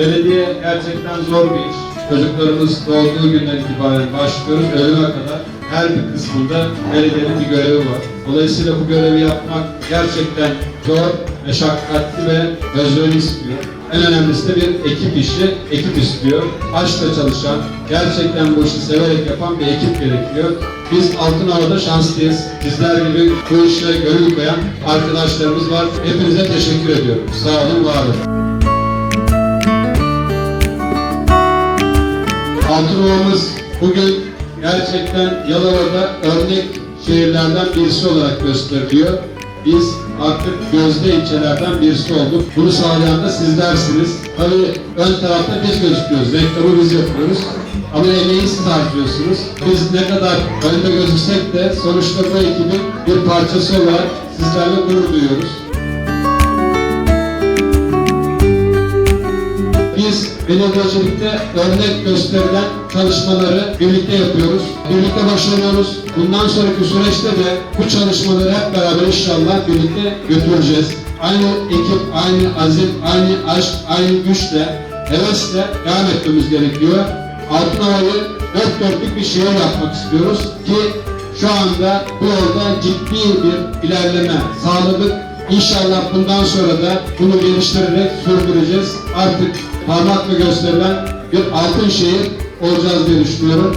Belediye gerçekten zor bir iş. Çocuklarımız doğduğu günden itibaren başlıyoruz. Ölüme kadar her bir kısmında belediyenin bir görevi var. Dolayısıyla bu görevi yapmak gerçekten zor, meşakkatli ve özveri istiyor. En önemlisi de bir ekip işi, ekip istiyor. Aşkla çalışan, gerçekten bu işi severek yapan bir ekip gerekiyor. Biz Altınola'da şanslıyız. Sizler gibi bu işe gönül koyan arkadaşlarımız var. Hepinize teşekkür ediyorum. Sağ olun, var olun. Altınova'mız bugün gerçekten Yalova'da örnek şehirlerden birisi olarak gösteriliyor. Biz artık gözde ilçelerden birisi olduk. Bunu sağlayan da sizlersiniz. Tabii ön tarafta biz gözüküyoruz. Reklamı biz yapıyoruz. Ama emeği siz harcıyorsunuz. Biz ne kadar önde gözüksek de sonuçta bu ekibin bir parçası olarak sizlerle gurur duyuyoruz. Biz belediyecilikte örnek gösterilen çalışmaları birlikte yapıyoruz. Birlikte başarıyoruz. Bundan sonraki süreçte de bu çalışmaları hep beraber inşallah birlikte götüreceğiz. Aynı ekip, aynı azim, aynı aşk, aynı güçle, hevesle devam etmemiz gerekiyor. Altınova'yı dört dörtlük bir şehir yapmak istiyoruz ki şu anda bu yolda ciddi bir ilerleme sağladık. İnşallah bundan sonra da bunu geliştirerek sürdüreceğiz. Artık parmakla gösterilen bir altın şehir olacağız diye düşünüyorum.